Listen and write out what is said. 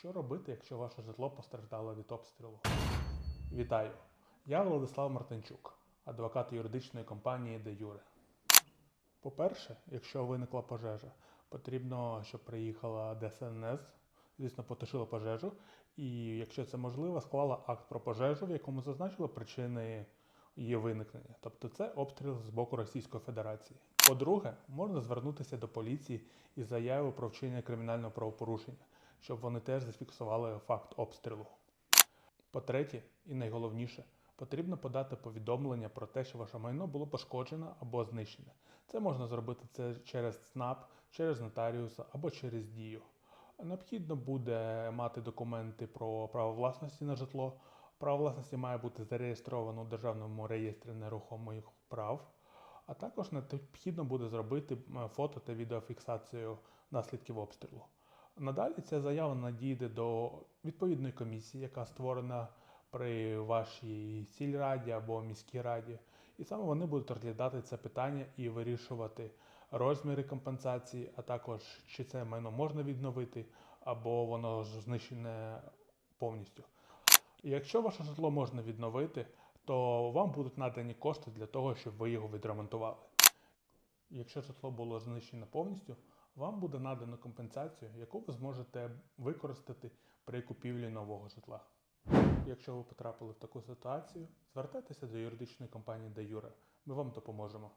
Що робити, якщо ваше житло постраждало від обстрілу? Вітаю! Я Владислав Мартинчук, адвокат юридичної компанії Де Юре. По-перше, якщо виникла пожежа, потрібно, щоб приїхала ДСНС, звісно, потушила пожежу, і, якщо це можливо, склала акт про пожежу, в якому зазначила причини її виникнення. Тобто це обстріл з боку Російської Федерації. По-друге, можна звернутися до поліції із заявою про вчинення кримінального правопорушення, щоб вони теж зафіксували факт обстрілу. По-третє, і найголовніше, потрібно подати повідомлення про те, що ваше майно було пошкоджено або знищене. Це можна зробити це через ЦНАП, через нотаріуса або через дію. Необхідно буде мати документи про право власності на житло. Право власності має бути зареєстровано у Державному реєстрі нерухомих прав, а також необхідно буде зробити фото та відеофіксацію наслідків обстрілу. Надалі ця заява надійде до відповідної комісії, яка створена при вашій сільраді або міській раді, і саме вони будуть розглядати це питання і вирішувати розміри компенсації, а також чи це майно можна відновити, або воно знищене повністю. Якщо ваше житло можна відновити, то вам будуть надані кошти для того, щоб ви його відремонтували. Якщо житло було знищено повністю, вам буде надано компенсацію, яку ви зможете використати при купівлі нового житла. Якщо ви потрапили в таку ситуацію, звертайтеся до юридичної компанії Де Юре. Ми вам допоможемо.